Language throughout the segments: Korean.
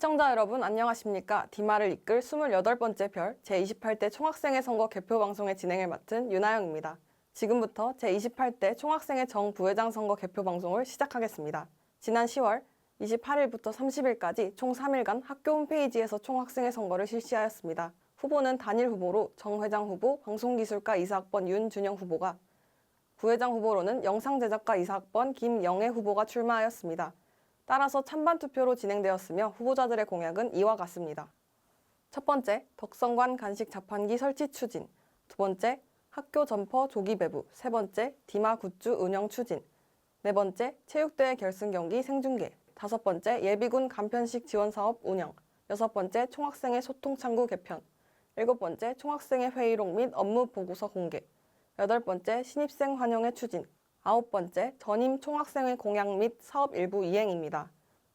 시청자 여러분 안녕하십니까? 디마를 이끌 28번째 별 제28대 총학생회 선거 개표 방송의 진행을 맡은 윤아영입니다. 지금부터 제28대 총학생회 정 부회장 선거 개표 방송을 시작하겠습니다. 지난 10월 28일부터 30일까지 총 3일간 학교 홈페이지에서 총학생회 선거를 실시하였습니다. 후보는 단일 후보로 정 회장 후보, 방송기술과 이사학번 윤준영 후보가 부회장 후보로는 영상제작과 이사학번 김영애 후보가 출마하였습니다. 따라서 찬반 투표로 진행되었으며 후보자들의 공약은 이와 같습니다. 첫 번째, 덕성관 간식 자판기 설치 추진. 두 번째, 학교 점퍼 조기 배부. 세 번째, 디마 굿즈 운영 추진. 네 번째, 체육대회 결승 경기 생중계. 다섯 번째, 예비군 간편식 지원 사업 운영. 여섯 번째, 총학생회 소통 창구 개편. 일곱 번째, 총학생회 회의록 및 업무 보고서 공개. 여덟 번째, 신입생 환영회 추진. 아홉 번째, 전임 총학생회 공약 및 사업 일부 이행입니다.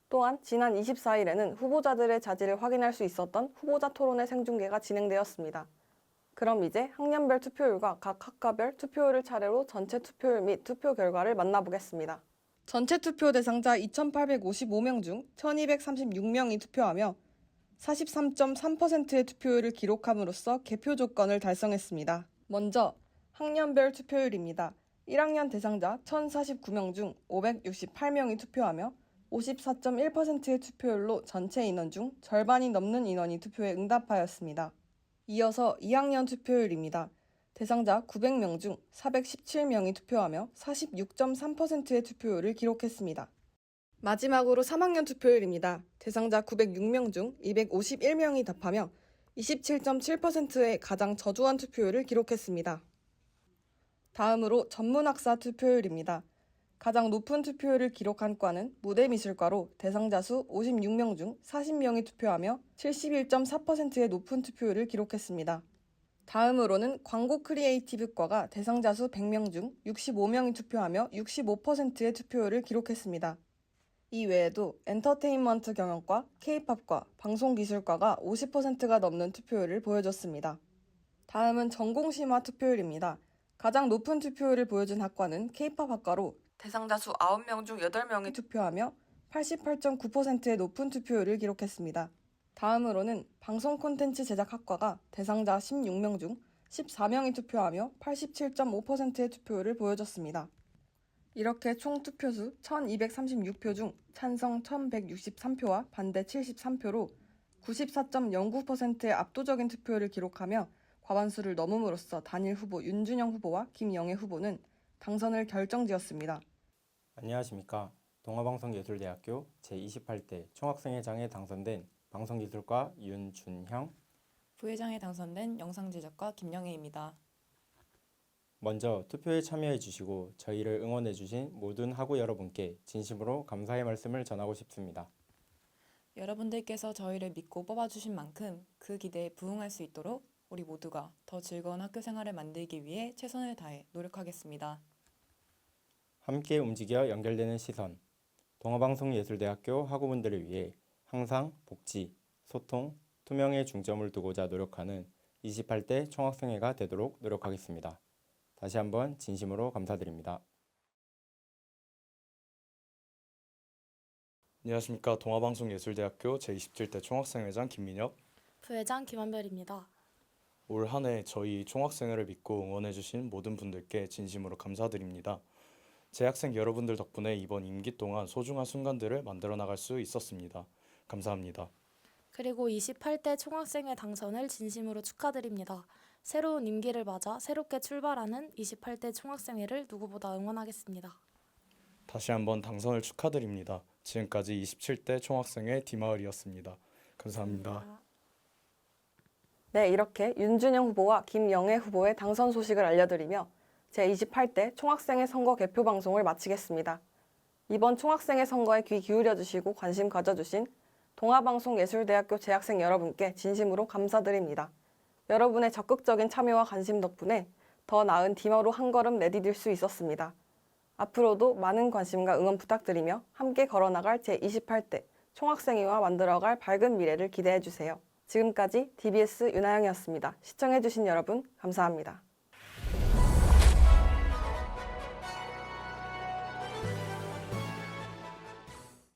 또한 지난 24일에는 후보자들의 자질을 확인할 수 있었던 후보자 토론회 생중계가 진행되었습니다. 그럼 이제 학년별 투표율과 각 학과별 투표율을 차례로 전체 투표율 및 투표 결과를 만나보겠습니다. 전체 투표 대상자 2,855명 중 1,236명이 투표하며 43.3%의 투표율을 기록함으로써 개표 조건을 달성했습니다. 먼저 학년별 투표율입니다. 1학년 대상자 1,049명 중 568명이 투표하며 54.1%의 투표율로 전체 인원 중 절반이 넘는 인원이 투표에 응답하였습니다. 이어서 2학년 투표율입니다. 대상자 900명 중 417명이 투표하며 46.3%의 투표율을 기록했습니다. 마지막으로 3학년 투표율입니다. 대상자 906명 중 251명이 답하며 27.7%의 가장 저조한 투표율을 기록했습니다. 다음으로 전문학사 투표율입니다. 가장 높은 투표율을 기록한 과는 무대미술과로 대상자 수 56명 중 40명이 투표하며 71.4%의 높은 투표율을 기록했습니다. 다음으로는 광고 크리에이티브과가 대상자 수 100명 중 65명이 투표하며 65%의 투표율을 기록했습니다. 이 외에도 엔터테인먼트 경영과 K-팝과 방송기술과가 50%가 넘는 투표율을 보여줬습니다. 다음은 전공심화 투표율입니다. 가장 높은 투표율을 보여준 학과는 K-팝 학과로 대상자 수 9명 중 8명이 투표하며 88.9%의 높은 투표율을 기록했습니다. 다음으로는 방송 콘텐츠 제작 학과가 대상자 16명 중 14명이 투표하며 87.5%의 투표율을 보여줬습니다. 이렇게 총 투표수 1236표 중 찬성 1163표와 반대 73표로 94.09%의 압도적인 투표율을 기록하며 과반수를 넘음으로써 단일 후보 윤준영 후보와 김영애 후보는 당선을 결정지었습니다. 안녕하십니까. 동아방송예술대학교 제28대 총학생회장에 당선된 방송기술과 윤준형. 부회장에 당선된 영상제작가 김영애입니다. 먼저 투표에 참여해 주시고 저희를 응원해 주신 모든 학우 여러분께 진심으로 감사의 말씀을 전하고 싶습니다. 여러분들께서 저희를 믿고 뽑아주신 만큼 그 기대에 부응할 수 있도록 우리 모두가 더 즐거운 학교 생활을 만들기 위해 최선을 다해 노력하겠습니다. 함께 움직여 연결되는 시선. 동아방송예술대학교 학우분들을 위해 항상 복지, 소통, 투명에 중점을 두고자 노력하는 28대 총학생회가 되도록 노력하겠습니다. 다시 한번 진심으로 감사드립니다. 안녕하십니까 동아방송예술대학교 제27대 총학생회장 김민혁 부회장 김한별입니다. 올 한 해 저희 총학생회를 믿고 응원해주신 모든 분들께 진심으로 감사드립니다. 재학생 여러분들 덕분에 이번 임기 동안 소중한 순간들을 만들어 나갈 수 있었습니다. 감사합니다. 그리고 28대 총학생회 당선을 진심으로 축하드립니다. 새로운 임기를 맞아 새롭게 출발하는 28대 총학생회를 누구보다 응원하겠습니다. 다시 한번 당선을 축하드립니다. 지금까지 27대 총학생회 디마을이었습니다. 감사합니다. 네, 이렇게 윤준영 후보와 김영애 후보의 당선 소식을 알려드리며 제28대 총학생회 선거 개표 방송을 마치겠습니다. 이번 총학생회 선거에 귀 기울여 주시고 관심 가져주신 동아방송예술대학교 재학생 여러분께 진심으로 감사드립니다. 여러분의 적극적인 참여와 관심 덕분에 더 나은 디마로 한 걸음 내디딜 수 있었습니다. 앞으로도 많은 관심과 응원 부탁드리며 함께 걸어나갈 제28대 총학생회와 만들어갈 밝은 미래를 기대해 주세요. 지금까지 DBS 윤하영이었습니다. 시청해주신 여러분 감사합니다.